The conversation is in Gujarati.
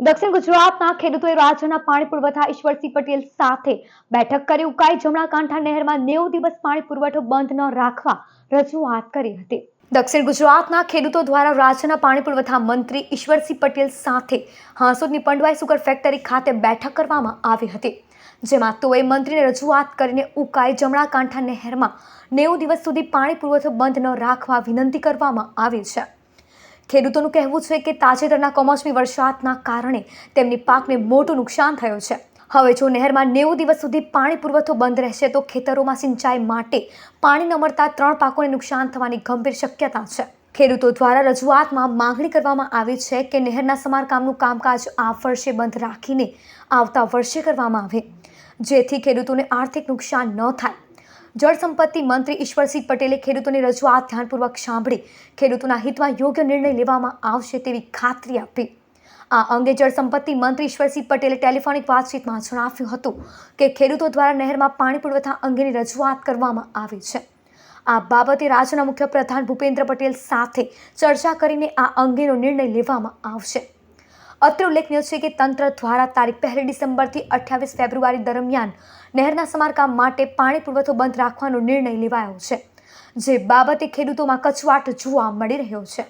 દક્ષિણ ગુજરાતના ખેડૂતોએ રાજ્યના પાણી પુરવઠા ઈશ્વરસિંહ પટેલ સાથે બેઠક કરી ઉકાઈ. જમણા કાંઠા નહેરમાં નેવું દિવસ પાણી પુરવઠો બંધ ન રાખવા રજૂઆત કરી હતી. દક્ષિણ ગુજરાતના ખેડૂતો દ્વારા રાજ્યના પાણી પુરવઠા મંત્રી ઈશ્વરસિંહ પટેલ સાથે હાંસોદની પંડવાઈ સુગર ફેક્ટરી ખાતે બેઠક કરવામાં આવી હતી, જેમાં તેઓએ મંત્રીને રજૂઆત કરીને ઉકાઈ જમણા કાંઠા નહેરમાં નેવું દિવસ સુધી પાણી પુરવઠો બંધ ન રાખવા વિનંતી કરવામાં આવી છે. ખેડૂતોનું કહેવું છે કે તાજેતરના કમોસમી વરસાદના કારણે તેમની પાકને મોટું નુકસાન થયું છે. હવે જો નહેરમાં નેવું દિવસ સુધી પાણી પુરવઠો બંધ રહેશે, તો ખેતરોમાં સિંચાઈ માટે પાણી ન મળતા ત્રણ પાકોને નુકસાન થવાની ગંભીર શક્યતા છે. ખેડૂતો દ્વારા રજૂઆતમાં માંગણી કરવામાં આવી છે કે નહેરના સમારકામનું કામકાજ આ વર્ષે બંધ રાખીને આવતા વર્ષે કરવામાં આવે. જેથી ખેડૂતોને આર્થિક નુકસાન ન થાય. જળ સંપત્તિ મંત્રી ઈશ્વરસિંહ પટેલે ખેડૂતોની રજૂઆત ધ્યાનપૂર્વક સાંભળી, ખેડૂતોના હિતમાં યોગ્ય નિર્ણય લેવામાં આવશે તેવી ખાતરી આપી. આ અંગે જળ સંપત્તિ મંત્રી ઈશ્વરસિંહ પટેલે ટેલિફોનિક વાતચીતમાં જણાવ્યું હતું કે ખેડૂતો દ્વારા નહેરમાં પાણી પુરવઠા અંગેની રજૂઆત કરવામાં આવી છે. આ બાબતે રાજ્યના મુખ્ય પ્રધાન ભૂપેન્દ્ર પટેલ સાથે ચર્ચા કરીને આ અંગેનો નિર્ણય લેવામાં આવશે. અત્રે ઉલ્લેખનીય છે કે તંત્ર દ્વારા તારીખ પહેલી ડિસેમ્બરથી અઠ્યાવીસ ફેબ્રુઆરી દરમિયાન નહેરના સમારકામ માટે પાણી પુરવઠો બંધ રાખવાનો નિર્ણય લેવાયો છે. જે બાબતે ખેડૂતોમાં કચવાટ જોવા મળી રહ્યો છે.